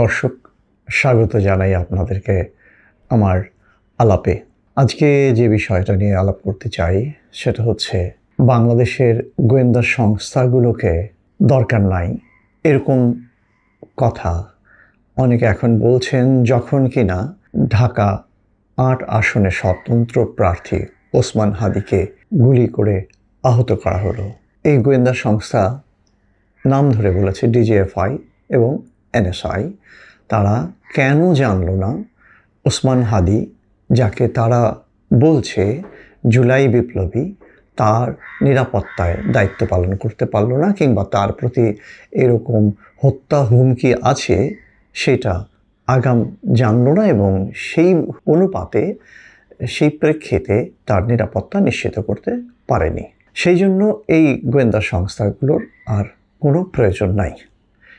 দর্শক, স্বাগত জানাই আপনাদেরকে আমার আলাপে। আজকে যে বিষয়টা নিয়ে আলাপ করতে চাই, সেটা হচ্ছে বাংলাদেশের গোয়েন্দা সংস্থাগুলোকে দরকার নাই। এরকম কথা অনেকে এখন বলছেন, যখন কিনা ঢাকা আট আসনে স্বতন্ত্র প্রার্থী ওসমান হাদিকে গুলি করে আহত করা হলো। এই গোয়েন্দা সংস্থা নাম ধরে বলেছে ডিজিএফআই এবং এনএসআই, তারা কেন জানলো না ওসমান হাদি, যাকে তারা বলছে জুলাই বিপ্লবী, তার নিরাপত্তায় দায়িত্ব পালন করতে পারল না কিংবা তার প্রতি এরকম হত্যা হুমকি আছে, সেটা আগাম জানলো না এবং সেই অনুপাতে, সেই প্রেক্ষিতে তার নিরাপত্তা নিশ্চিত করতে পারেনি। সেই জন্য এই গোয়েন্দা সংস্থাগুলোর আর কোনো প্রয়োজন নাই।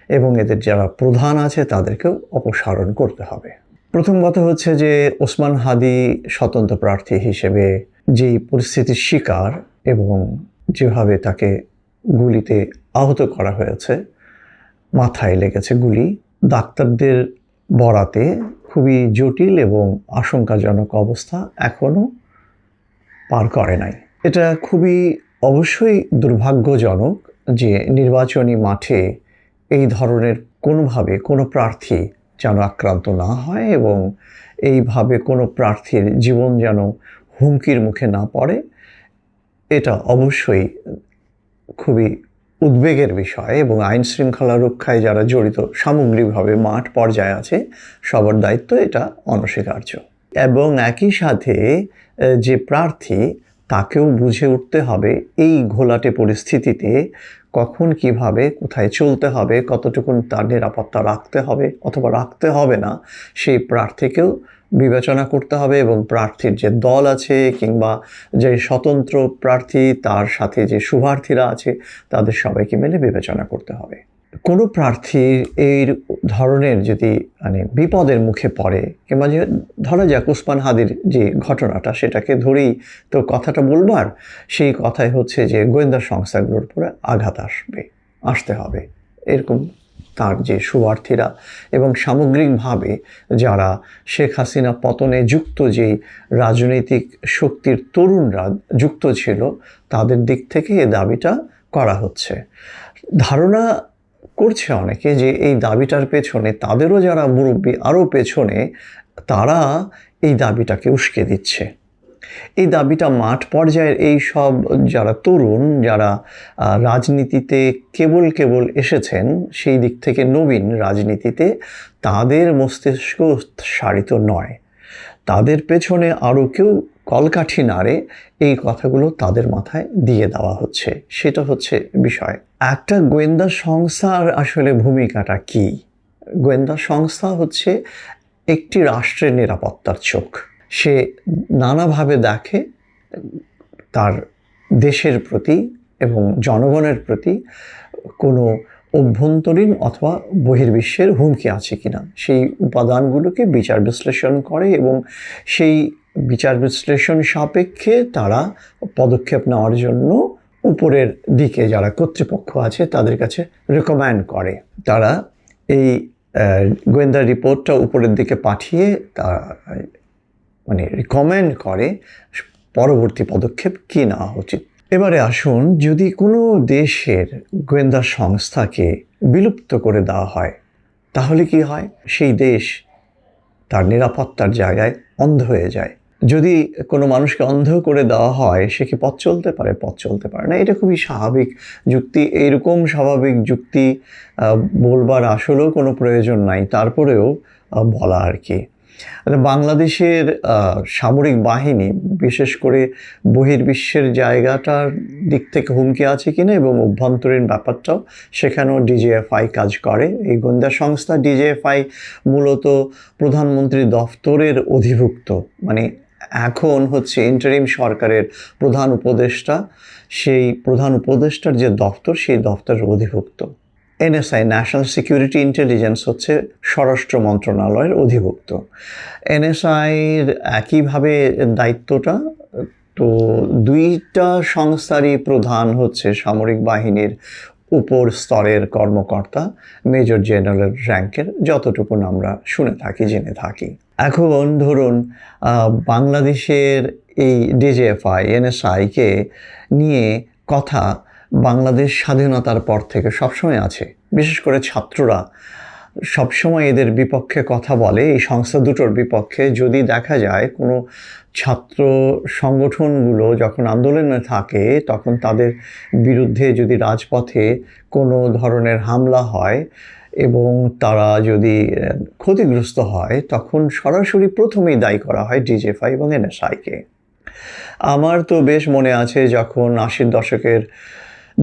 এবং এদের যারা প্রধান আছে, তাদেরকেও অপসারণ করতে হবে। প্রথম কথা হচ্ছে যে, ওসমান হাদি স্বতন্ত্র প্রার্থী হিসেবে যেই পরিস্থিতির শিকার এবং যেভাবে তাকে গুলিতে আহত করা হয়েছে, মাথায় লেগেছে গুলি, ডাক্তারদের বরাতে খুবই জটিল এবং আশঙ্কাজনক অবস্থা এখনও পার করে নাই। এটা খুবই অবশ্যই দুর্ভাগ্যজনক যে নির্বাচনী মাঠে এই ধরনের কোনোভাবে কোনো প্রার্থী যেন আক্রান্ত না হয় এবং এইভাবে কোনো প্রার্থীর জীবন যেন হুমকির মুখে না পড়ে, এটা অবশ্যই খুবই উদ্বেগের বিষয় এবং আইন শৃঙ্খলা রক্ষায় যারা জড়িত সামগ্রিকভাবে মাঠ পর্যায়ে আছে, সবার দায়িত্ব এটা অনস্বীকার্য। এবং একই সাথে যে প্রার্থী তাকেও বুঝে উঠতে হবে এই ঘোলাটে পরিস্থিতিতে কখন কীভাবে, কোথায় চলতে হবে কতটুকুন তার নিরাপত্তা রাখতে হবে অথবা রাখতে হবে না, সেই প্রার্থীকেও বিবেচনা করতে হবে এবং প্রার্থীর যে দল আছে কিংবা যে স্বতন্ত্র প্রার্থী, তার সাথে যে শুভার্থীরা আছে, তাদের সবাইকে মিলে বিবেচনা করতে হবে। কোনো প্রার্থীর এই ধরনের যদি মানে বিপদের মুখে পড়ে, কিংবা যে ধরা যাক উসমান হাদির যে ঘটনাটা, সেটাকে ধরেই তো কথাটা বলবার, সেই কথাই হচ্ছে যে গোয়েন্দা সংস্থাগুলোর উপরে আঘাত আসবে, আসতে হবে। এরকম তার যে শুভার্থীরা এবং সামগ্রিকভাবে যারা শেখ হাসিনা পতনে যুক্ত যেই রাজনৈতিক শক্তির তরুণরা যুক্ত ছিল, তাদের দিক থেকে এ দাবিটা করা হচ্ছে। ধারণা করছে অনেকে যে এই দাবিটার পেছনে, তাদেরও যারা মুরব্বী আরও পেছনে, তারা এই দাবিটাকে উস্কে দিচ্ছে। এই দাবিটা মাঠ পর্যায়ের এই সব যারা তরুণ, যারা রাজনীতিতে কেবল কেবল এসেছেন, সেই দিক থেকে নবীন রাজনীতিতে তাদের মস্তিষ্ক সারিত নয়। তাদের পেছনে আরও কেউ কলকাঠি নাড়ে, এই কথাগুলো তাদের মাথায় দিয়ে দেওয়া হচ্ছে। সেটা হচ্ছে বিষয়। একটা গোয়েন্দা সংস্থার আসলে ভূমিকাটা কি? গোয়েন্দা সংস্থা হচ্ছে একটি রাষ্ট্রের নিরাপত্তার চোখ। সে নানাভাবে দেখে, তার দেশের প্রতি এবং জনগণের প্রতি কোনো অভ্যন্তরীণ অথবা বহির্বিশ্বের হুমকি আছে কিনা। সেই উপাদানগুলোকে বিচার বিশ্লেষণ করে এবং সেই বিচার বিশ্লেষণ সাপেক্ষে তারা পদক্ষেপ নেওয়ার জন্য উপরের দিকে যারা কর্তৃপক্ষ আছে, তাদের কাছে রেকমেন্ড করে। তারা এই গোয়েন্দা রিপোর্টটা উপরের দিকে পাঠিয়ে তা মানে রিকমেন্ড করে পরবর্তী পদক্ষেপ কী নেওয়া উচিত। এবারে আসুন, যদি কোনো দেশের গোয়েন্দা সংস্থাকে বিলুপ্ত করে দেওয়া হয়, তাহলে কি হয়? সেই দেশ তার নিরাপত্তার জায়গায় অন্ধ হয়ে যায়। যদি কোনো মানুষকে অন্ধ করে দেওয়া হয় সে কি পথ চলতে পারে? পথ চলতে পারে না। এটা খুবই স্বাভাবিক যুক্তি। এইরকম স্বাভাবিক যুক্তি বলবার আসলেও কোনো প্রয়োজন নাই। তারপরেও বলা আর কি। আচ্ছা, বাংলাদেশের সামরিক বাহিনী বিশেষ করে বহির্বিশ্বের জায়গাটার দিক থেকে হুমকি আছে কিনা এবং অভ্যন্তরীণ ব্যাপারটাও সেখানেও ডিজিএফআই কাজ করে। এই গোয়েন্দা সংস্থা ডিজিএফআই মূলত প্রধানমন্ত্রী দফতরের অধিভুক্ত। মানে এখন হচ্ছে ইন্টারিম সরকারের প্রধান উপদেষ্টা, সেই প্রধান উপদেষ্টার যে দফতর, সেই দফতরের অধিভুক্ত। এনএসআই ন্যাশনাল সিকিউরিটি ইন্টেলিজেন্স হচ্ছে স্বরাষ্ট্র মন্ত্রণালয়ের অধিভুক্ত। এনএসআইয়ের একইভাবে দায়িত্বটা, তো দুইটা সংস্থারই প্রধান হচ্ছে সামরিক বাহিনীর উপর স্তরের কর্মকর্তা, মেজর জেনারেল র্যাঙ্কের, যতটুকু আমরা শুনে থাকি, জেনে থাকি। এখন ধরুন বাংলাদেশের এই ডিজেএফআই এনএসআইকে নিয়ে কথা বাংলাদেশ স্বাধীনতার পর থেকে সবসময় আছে। বিশেষ করে ছাত্ররা সবসময় এদের বিপক্ষে কথা বলে। এই সংস্থা দুটোর বিপক্ষে যদি দেখা যায় কোনো ছাত্র সংগঠনগুলো যখন আন্দোলনে থাকে, তখন তাদের বিরুদ্ধে যদি রাজপথে কোনো ধরনের হামলা হয় এবং তারা যদি ক্ষতিগ্রস্ত হয়, তখন সরাসরি প্রথমেই দায়ী করা হয় ডিজেফাই এবং এনএসআইকে আমার তো বেশ মনে আছে যখন আশির দশকের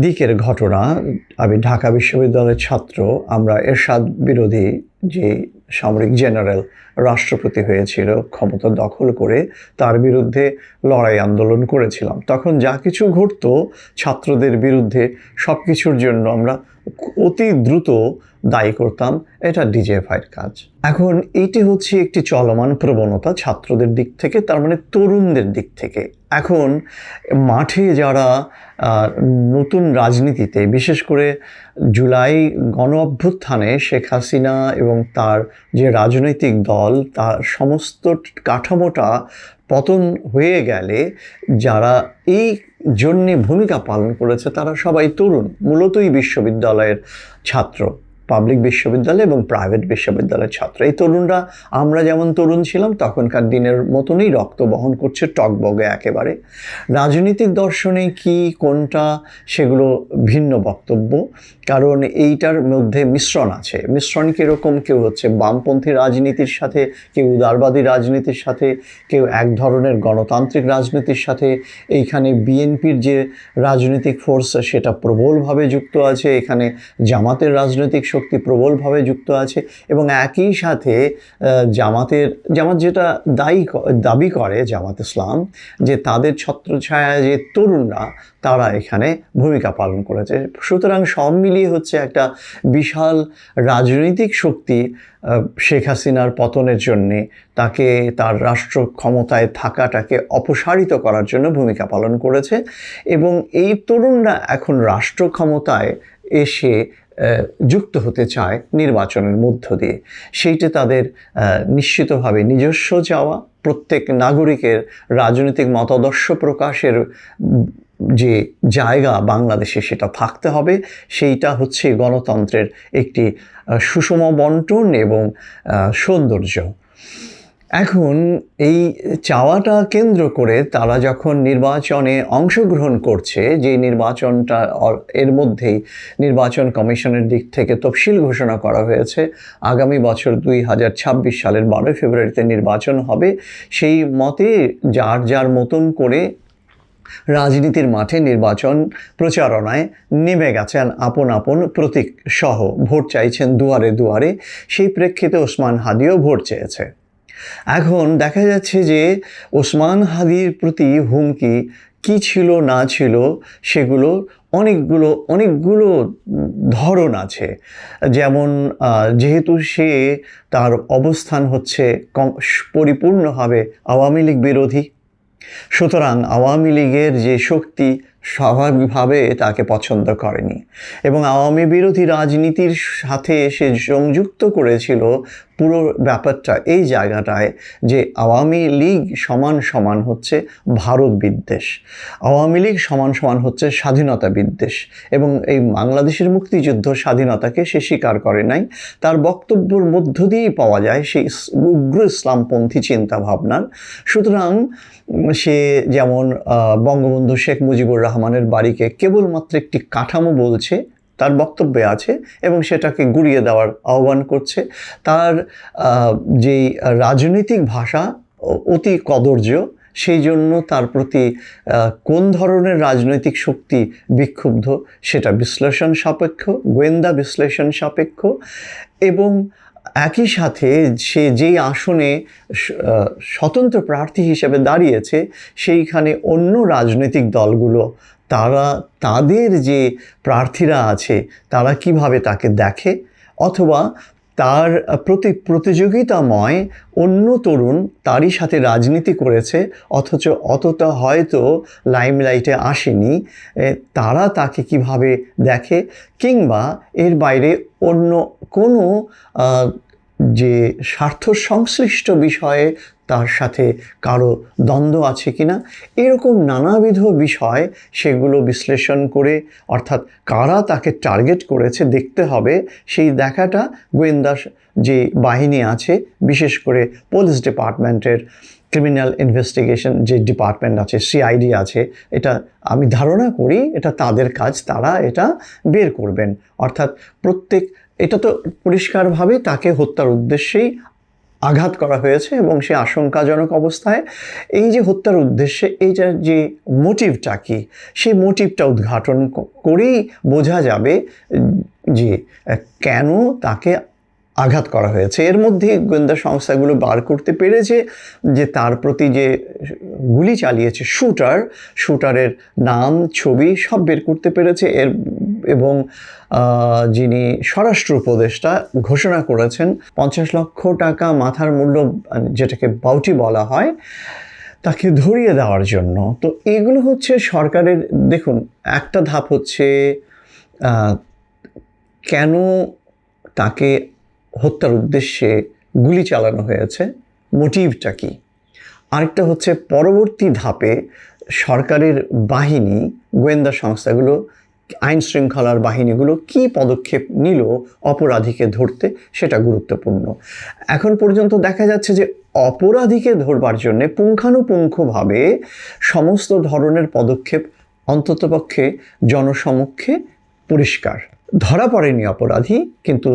দিকের ঘটনা, আমি ঢাকা বিশ্ববিদ্যালয়ের ছাত্র, আমরা এরশাদ বিরোধী যে সামরিক জেনারেল রাষ্ট্রপতি হয়েছিল, ক্ষমতা দখল করে তার বিরুদ্ধে লড়াই আন্দোলন করেছিলাম। তখন যা কিছু ঘটতো, ছাত্রদের বিরুদ্ধে সব কিছুর জন্য আমরা অতি দ্রুত দায়ী করতাম। এটা ডিজেএফআইয়ের কাজ। এখন এইটি হচ্ছে একটি চলমান প্রবণতা ছাত্রদের দিক থেকে, তার মানে তরুণদের দিক থেকে। এখন মাঠে যারা নতুন রাজনীতিতে, বিশেষ করে জুলাই গণ অভ্যুত্থানে শেখ হাসিনা এবং তার যে রাজনৈতিক দল, তার সমস্ত কাঠামোটা পতন হয়ে গেলে যারা এই জন্যে ভূমিকা পালন করেছে, তারা সবাই তরুণ, মূলতই বিশ্ববিদ্যালয়ের ছাত্র। পাবলিক বিশ্ববিদ্যালয় এবং প্রাইভেট বিশ্ববিদ্যালয়ের ছাত্র। এই তরুণরা, আমরা যেমন তরুণ ছিলাম, তখনকার দিনের মতনই রক্ত বহন করছে টকবগে একেবারে। রাজনৈতিক দর্শনে কি, কোনটা, সেগুলো ভিন্ন বক্তব্য। কারণ এইটার মধ্যে মিশ্রণ আছে। মিশ্রণ কীরকম? কেউ হচ্ছে বামপন্থী রাজনীতির সাথে, কেউ উদারবাদী রাজনীতির সাথে, কেউ এক ধরনের গণতান্ত্রিক রাজনীতির সাথে। এইখানে বিএনপির যে রাজনৈতিক ফোর্স সেটা প্রবলভাবে যুক্ত আছে। এখানে জামাতের রাজনৈতিক শক্তি প্রবলভাবে যুক্ত আছে এবং একই সাথে জামাতের, জামাত যেটা দায়ী দাবি করে জামাত ইসলাম, যে তাদের ছত্রছায়া যে তরুণরা, তারা এখানে ভূমিকা পালন করেছে। সুতরাং সব মিলিয়ে হচ্ছে একটা বিশাল রাজনৈতিক শক্তি শেখ হাসিনার পতনের জন্যে তাকে, তার রাষ্ট্র ক্ষমতায় থাকাটাকে অপসারিত করার জন্য ভূমিকা পালন করেছে এবং এই তরুণরা এখন রাষ্ট্র ক্ষমতায় এসে যুক্ত হতে চায় নির্বাচনের মধ্য দিয়ে। সেইটা তাদের নিশ্চিতভাবে নিজস্ব যাওয়া প্রত্যেক নাগরিকের রাজনৈতিক মতাদর্শ প্রকাশের যে জায়গা বাংলাদেশে সেটা থাকতে হবে, সেইটা হচ্ছে গণতন্ত্রের একটি সুষম বন্টন এবং সৌন্দর্য। এখন এই চাওয়াটা কেন্দ্র করে তারা যখন নির্বাচনে অংশগ্রহণ করছে, যে নির্বাচনটা এর মধ্যেই নির্বাচন কমিশনের দিক থেকে তফসিল ঘোষণা করা হয়েছে, আগামী বছর দুই হাজার ছাব্বিশ সালের বারোই ফেব্রুয়ারিতে নির্বাচন হবে, সেই মতে যার যার মতন করে রাজনীতির মাঠে নির্বাচন প্রচারণায় নেমে গেছেন আপন আপন প্রতীক সহ ভোট চাইছেন দুয়ারে দুয়ারে, সেই প্রেক্ষিতে ওসমান হাদিও ভোট চেয়েছে। এখন দেখা যাচ্ছে যে ওসমান হাদির প্রতি হুমকি কি ছিল, না ছিল, সেগুলো অনেকগুলো অনেকগুলো ধরন আছে। যেমন যেহেতু সে তার অবস্থান হচ্ছে পরিপূর্ণভাবে আওয়ামী লীগ বিরোধী, সুতরাং আওয়ামী লীগের যে শক্তি স্বাভাবিকভাবে তাকে পছন্দ করেনি এবং আওয়ামী বিরোধী রাজনীতির সাথে সে সংযুক্ত করেছিল পুরো ব্যাপারটা এই জায়গাটায় যে আওয়ামী লীগ সমান সমান হচ্ছে ভারত বিদ্বেষ। আওয়ামী লীগ সমান সমান হচ্ছে স্বাধীনতা বিদ্বেষ এবং এই বাংলাদেশের মুক্তিযুদ্ধ স্বাধীনতাকে সে স্বীকার করে নাই। তার বক্তব্যের মধ্য দিয়েই পাওয়া যায় সেই উগ্র ইসলামপন্থী চিন্তাভাবনার। সুতরাং সে যেমন বঙ্গবন্ধু শেখ মুজিবুর রহমানের বাড়িকে কেবলমাত্র একটি কাঠামো বলছে, তার বক্তব্যে আছে এবং সেটাকে গুড়িয়ে দেওয়ার আহ্বান করছে। তার যেই রাজনৈতিক ভাষা অতি কদর্য, সেই জন্য তার প্রতি কোন ধরনের রাজনৈতিক শক্তি বিক্ষুব্ধ, সেটা বিশ্লেষণ সাপেক্ষ, গোয়েন্দা বিশ্লেষণ সাপেক্ষ এবং একই সাথে সে যেই আসনে স্বতন্ত্র প্রার্থী হিসেবে দাঁড়িয়েছে, সেইখানে অন্য রাজনৈতিক দলগুলো, তারা তাদের যে প্রার্থীরা আছে, তারা কীভাবে তাকে দেখে? অথবা তার প্রতি, প্রতিযোগিতাময় অন্য তরুণ তারই সাথে রাজনীতি করেছে, অথচ অতটা হয়তো লাইমলাইটে আসেনি। তারা তাকে কীভাবে দেখে কিংবা এর বাইরে অন্য কোনো যে স্বার্থ সংশ্লিষ্ট বিষয়ে তার সাথে কারও দ্বন্দ্ব আছে কিনা? এরকম নানাবিধ বিষয় সেগুলো বিশ্লেষণ করে, অর্থাৎ কারা তাকে টার্গেট করেছে দেখতে হবে। সেই দেখাটা গোয়েন্দা যে বাহিনী আছে, বিশেষ করে পুলিশ ডিপার্টমেন্টের ক্রিমিনাল ইনভেস্টিগেশন যে ডিপার্টমেন্ট আছে সিআইডি আছে, এটা আমি ধারণা করি এটা তাদের কাজ, তারা এটা বের করবেন। অর্থাৎ প্রত্যেক, এটা তো পরিষ্কারভাবে তাকে হত্যার উদ্দেশ্যেই আঘাত করা হয়েছে এবং সে আশঙ্কাজনক অবস্থায়। এই যে হত্যার উদ্দেশ্যে এইটার যে মোটিভটা কী, সেই মোটিভটা উদ্ঘাটন করেই বোঝা যাবে যে কেন তাকে আঘাত করা হয়েছে। এর মধ্যে গোয়েন্দা সংস্থাগুলো বার করতে পেরেছে যে তার প্রতি যে গুলি চালিয়েছে শুটার, শুটারের নাম, ছবি সব বের করতে পেরেছে। এর এবং যিনি স্বরাষ্ট্র উপদেষ্টা ঘোষণা করেছেন, পঞ্চাশ লক্ষ টাকা মাথার মূল্য, যেটাকে বাউটি বলা হয়, তাকে ধরিয়ে দেওয়ার জন্য। তো এগুলো হচ্ছে সরকারের, দেখুন, একটা ধাপ হচ্ছে কেন তাকে হত্যার উদ্দেশ্যে গুলি চালানো হয়েছে, মোটিভটা কি? আরেকটা হচ্ছে পরবর্তী ধাপে সরকারের বাহিনী, গোয়েন্দা সংস্থাগুলো, আইন শৃঙ্খলার বাহিনীগুলো কি পদক্ষেপ নিল অপরাধীকে ধরতে সেটা গুরুত্বপূর্ণ। এখন পর্যন্ত দেখা যাচ্ছে যে অপরাধীকে ধরবার জন্যে পুঙ্খানুপুঙ্খভাবে সমস্ত ধরনের পদক্ষেপ অন্ততপক্ষে জনসমক্ষে পরিষ্কার। ধরা পড়েনি অপরাধী, কিন্তু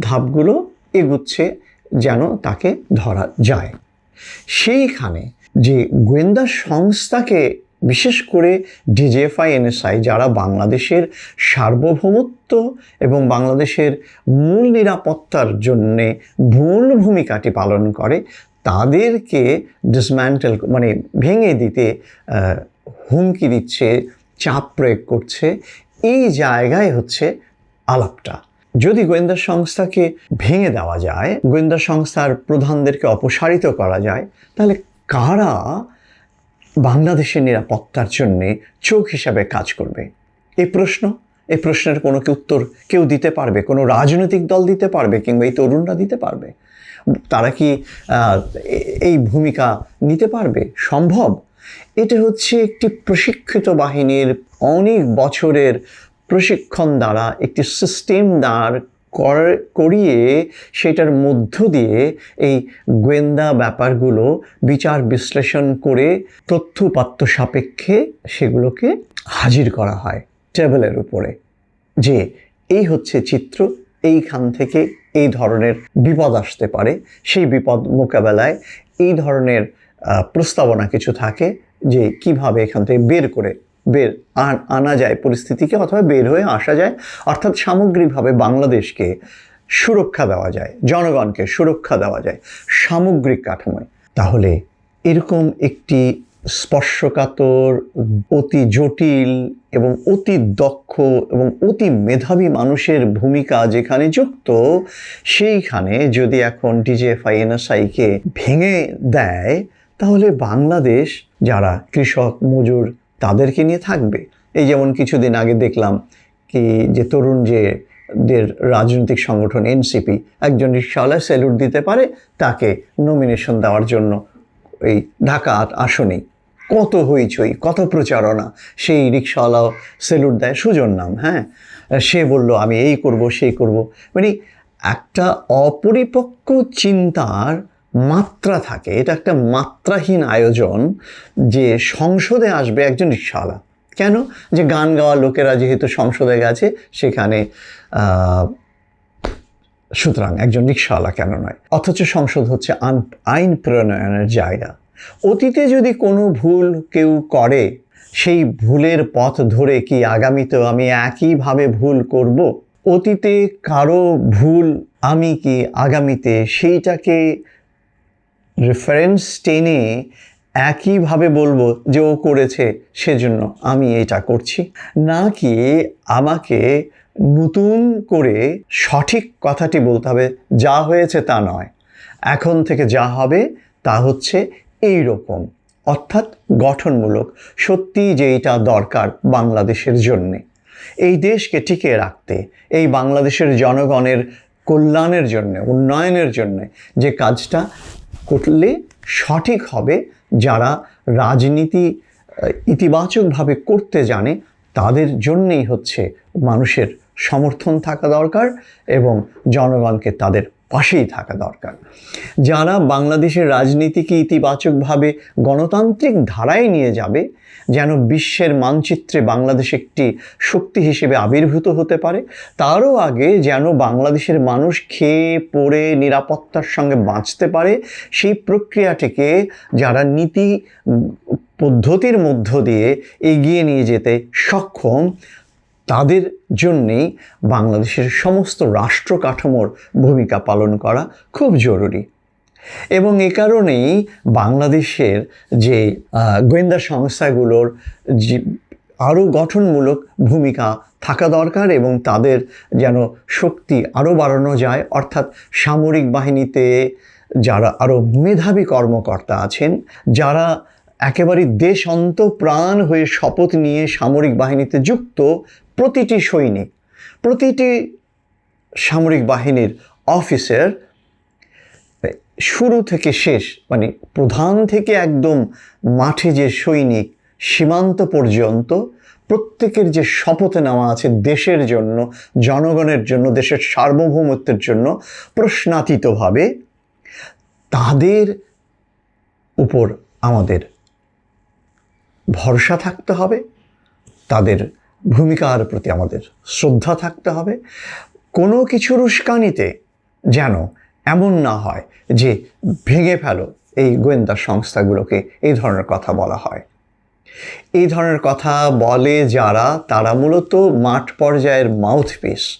ধাপগুলো এগুচ্ছে যেন তাকে ধরা যায়। সেইখানে যে গোয়েন্দা সংস্থাকে বিশেষ করে ডিজেএফআই এনএসআই যারা বাংলাদেশের সার্বভৌমত্ব এবং বাংলাদেশের মূল নিরাপত্তার জন্যে মূল ভূমিকাটি পালন করে, তাদেরকে ডিসম্যান্টেল মানে ভেঙে দিতে হুমকি দিচ্ছে, চাপ প্রয়োগ করছে, এই জায়গায় হচ্ছে আলাপটা। যদি গোয়েন্দা সংস্থাকে ভেঙে দেওয়া যায়, গোয়েন্দা সংস্থার প্রধানদেরকে অপসারিত করা যায়, তাহলে কারা বাংলাদেশের নিরাপত্তার জন্যে চোখ হিসাবে কাজ করবে? এই প্রশ্ন। এই প্রশ্নের কোনো কি উত্তর কেউ দিতে পারবে? কোনো রাজনৈতিক দল দিতে পারবে কিংবা এই তরুণরা দিতে পারবে? তারা কি এই ভূমিকা নিতে পারবে? সম্ভব? এটা হচ্ছে একটি প্রশিক্ষিত বাহিনীর অনেক বছরের প্রশিক্ষণ দ্বারা, একটি সিস্টেম দাঁড় কর- করিয়ে সেটার মধ্য দিয়ে এই গোয়েন্দা ব্যাপারগুলো বিচার বিশ্লেষণ করে তথ্যপাত্য সাপেক্ষে সেগুলোকে হাজির করা হয় টেবিলের উপরে। যে এই হচ্ছে চিত্র, এইখান থেকে এই ধরনের বিপদ আসতে পারে, সেই বিপদ মোকাবেলায় এই ধরনের প্রস্তাবনা কিছু থাকে যে কীভাবে এখান থেকে বের করে বের আনা যায় পরিস্থিতিকে অথবা বের হয়ে আসা যায়। অর্থাৎ সামগ্রিকভাবে বাংলাদেশকে সুরক্ষা দেওয়া যায়, জনগণকে সুরক্ষা দেওয়া যায় সামগ্রিক কাঠামোয়। তাহলে এরকম একটি স্পর্শকাতর, অতি জটিল এবং অতি দক্ষ এবং অতি মেধাবী মানুষের ভূমিকা যেখানে যুক্ত, সেইখানে যদি এখন ডিজেএফআই, এনএসআইকে ভেঙে দেয়, তাহলে বাংলাদেশ, যারা কৃষক, মজুর তাদেরকে নিয়ে থাকবে। এই যেমন কিছুদিন আগে দেখলাম কি যে তরুণ যে দের রাজনৈতিক সংগঠন এনসিপি, একজন রিক্সাওয়ালা স্যালুট দিতে পারে, তাকে নমিনেশন দেওয়ার জন্য এই ঢাকা আসনেই। কত হইচই, কত প্রচারণা। সেই রিক্সাওয়ালাও সেলুট দেয় সুজন নাম হ্যাঁ? সে বলল, আমি এই করব, সেই করব। মানে একটা অপরিপক্ক চিন্তার মাত্রা থাকে। এটা একটা মাত্রাহীন আয়োজন যে সংসদে আসবে একজন রিক্সাওয়ালা কেন? যে গান গাওয়া লোকেরা যেহেতু সংসদে গেছে, সেখানে সুতরাং একজন রিক্সাওয়ালা কেন নয়? অথচ সংসদ হচ্ছে আইন প্রণয়নের জায়গা। অতীতে যদি কোনো ভুল কেউ করে, সেই ভুলের পথ ধরে কি আগামীতেও আমি একইভাবে ভুল করব? অতীতে কারও ভুল আমি কি আগামীতে সেইটাকে রেফারেন্স টেনে একইভাবে বলব যে ও করেছে সেজন্য আমি এটা করছি। নাকি আমাকে নতুন করে সঠিক কথাটি বলতে হবে, যা হয়েছে তা নয়। এখন থেকে যা হবে তা হচ্ছে এই রকম অর্থাৎ গঠনমূলক, সত্যি যে এটা দরকার বাংলাদেশের জন্যে। এই দেশকে টিকিয়ে রাখতে, এই বাংলাদেশের জনগণের কল্যাণের জন্য, উন্নয়নের জন্য যে কাজটা করলে সঠিক হবে। যারা রাজনীতি ইতিবাচকভাবে করতে জানে, তাদের জন্যেই হচ্ছে মানুষের সমর্থন থাকা দরকার এবং জনগণকে তাদের পাশেই থাকা দরকার। যারা বাংলাদেশের রাজনীতিকে ইতিবাচকভাবে গণতান্ত্রিক ধারায় নিয়ে যাবে, যেন বিশ্বের মানচিত্রে বাংলাদেশ একটি শক্তি হিসেবে আবির্ভূত হতে পারে, তারও আগে যেন বাংলাদেশের মানুষ খেয়ে, পড়ে, নিরাপত্তার সঙ্গে বাঁচতে পারে, সেই প্রক্রিয়াটিকে যারা নীতি পদ্ধতির মধ্য দিয়ে এগিয়ে নিয়ে যেতে সক্ষম তাদের জন্যেই বাংলাদেশের সমস্ত রাষ্ট্র কাঠামোর ভূমিকা পালন করা খুব জরুরি। এবং এ কারণেই বাংলাদেশের যে গোয়েন্দা সংস্থাগুলোর যে আরও গঠনমূলক ভূমিকা থাকা দরকার এবং তাদের যেন শক্তি আরও বাড়ানো যায়। অর্থাৎ সামরিক বাহিনীতে যারা আরও মেধাবী কর্মকর্তা আছেন, যারা একেবারে দেশ অন্ত প্রাণ হয়ে শপথ নিয়ে সামরিক বাহিনীতে যুক্ত প্রতিটি সৈনিক, প্রতিটি সামরিক বাহিনীর অফিসার শুরু থেকে শেষ মানে প্রধান থেকে একদম মাঠে যে সৈনিক সীমান্ত পর্যন্ত, প্রত্যেকের যে শপথে নেওয়া আছে দেশের জন্য, জনগণের জন্য, দেশের সার্বভৌমত্বের জন্য প্রশ্নাতীতভাবে, তাদের উপর আমাদের ভরসা থাকতে হবে, তাদের ভূমিকার প্রতি আমাদের শ্রদ্ধা থাকতে হবে। কোনো কিছুর উস্কানিতে যেন এমন না হয় যে ভেঙে ফেলো এই গোয়েন্দা সংস্থাগুলোকে, এই ধরনের কথা বলা হয়। এই ধরনের কথা বলে যারা, তারা মূলত মাঠ পর্যায়ের মাউথপিস।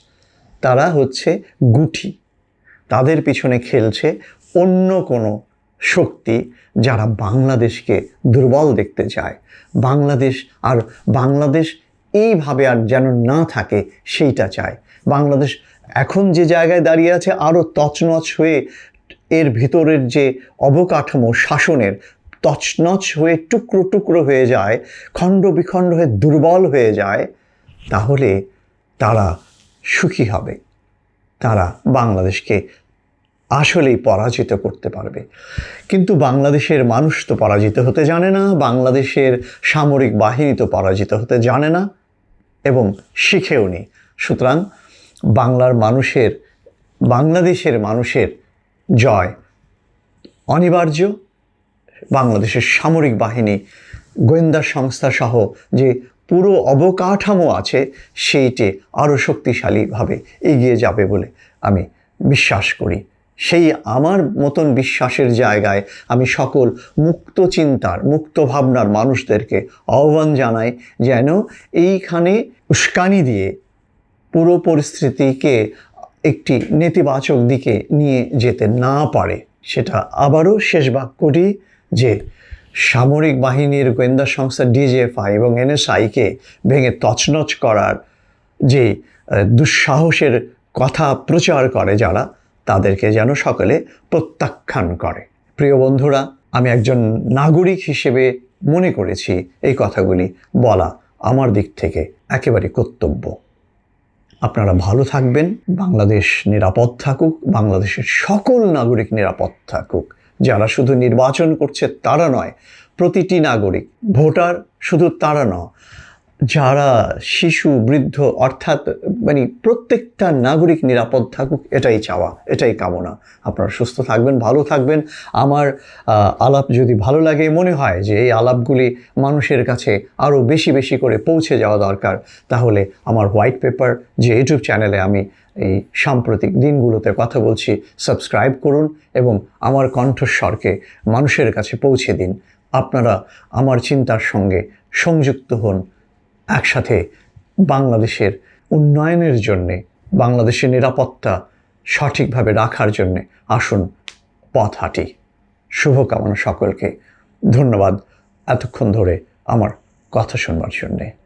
তারা হচ্ছে গুটি। তাদের পিছনে খেলছে অন্য কোনো শক্তি যারা বাংলাদেশকে দুর্বল দেখতে চায়। বাংলাদেশ আর বাংলাদেশ এইভাবে আর যেন না থাকে, সেইটা চায়। বাংলাদেশ এখন যে জায়গায় দাঁড়িয়ে আছে আরও তছনছ হয়ে এর ভিতরের যে অবকাঠামো, শাসনের তছনছ হয়ে টুকরো টুকরো হয়ে যায়, খণ্ড বিখণ্ড হয়ে দুর্বল হয়ে যায়, তাহলে তারা সুখী হবে। তারা বাংলাদেশকে আসলেই পরাজিত করতে পারবে। কিন্তু বাংলাদেশের মানুষ তো পরাজিত হতে জানে না, বাংলাদেশের সামরিক বাহিনী তো পরাজিত হতে জানে না এবং শিখেও নি। সুতরাং বাংলার মানুষের, বাংলাদেশের মানুষের জয় অনিবার্য। বাংলাদেশের সামরিক বাহিনী, গোয়েন্দা সংস্থা সহ যে পুরো অবকাঠামো আছে, সেইটি আরও শক্তিশালীভাবে এগিয়ে যাবে বলে আমি বিশ্বাস করি। সেই আমার মতন বিশ্বাসের জায়গায় আমি সকল মুক্ত চিন্তার, মুক্ত ভাবনার মানুষদেরকে আহ্বান জানাই যেন এইখানে উস্কানি দিয়ে পুরো পরিস্থিতিকে একটি নেতিবাচক দিকে নিয়ে যেতে না পারে। সেটা আবারও শেষ বাক্যটি যে সামরিক বাহিনীর গোয়েন্দা সংস্থা ডিজিএফআই এবং এনএসআইকে ভেঙে তছনছ করার যে দুঃসাহসের কথা প্রচার করে যারা তাদেরকে যেন সকলে প্রত্যাখ্যান করে। প্রিয় বন্ধুরা, আমি একজন নাগরিক হিসেবে মনে করেছি এই কথাগুলি বলা আমার দিক থেকে একেবারে কর্তব্য। আপনারা ভালো থাকবেন, বাংলাদেশ নিরাপদ থাকুক, বাংলাদেশের সকল নাগরিক নিরাপদ থাকুক। যারা শুধু নির্বাচন করছে তারা নয়, প্রতিটি নাগরিক, ভোটার শুধু তারা নয় যারা শিশু, বৃদ্ধ, অর্থাৎ মানে প্রত্যেকটা নাগরিক নিরাপদ থাকুক, এটাই চাওয়া, এটাই কামনা। আপনারা সুস্থ থাকবেন, ভালো থাকবেন। আমার আলাপ যদি ভালো লাগে, মনে হয় যে এই আলাপগুলি মানুষের কাছে আরও বেশি বেশি করে পৌঁছে যাওয়া দরকার, তাহলে আমার হোয়াইট পেপার যে ইউটিউব চ্যানেলে আমি এই সাম্প্রতিক দিনগুলোতে কথা বলছি, সাবস্ক্রাইব করুন এবং আমার কণ্ঠস্বরকে মানুষের কাছে পৌঁছে দিন। আপনারা আমার চিন্তার সঙ্গে সংযুক্ত হন। একসাথে বাংলাদেশের উন্নয়নের জন্যে, বাংলাদেশের নিরাপত্তা সঠিকভাবে রাখার জন্যে আসুন পথ হাঁটি। শুভকামনা সকলকে। ধন্যবাদ এতক্ষণ ধরে আমার কথা শুনবার জন্যে।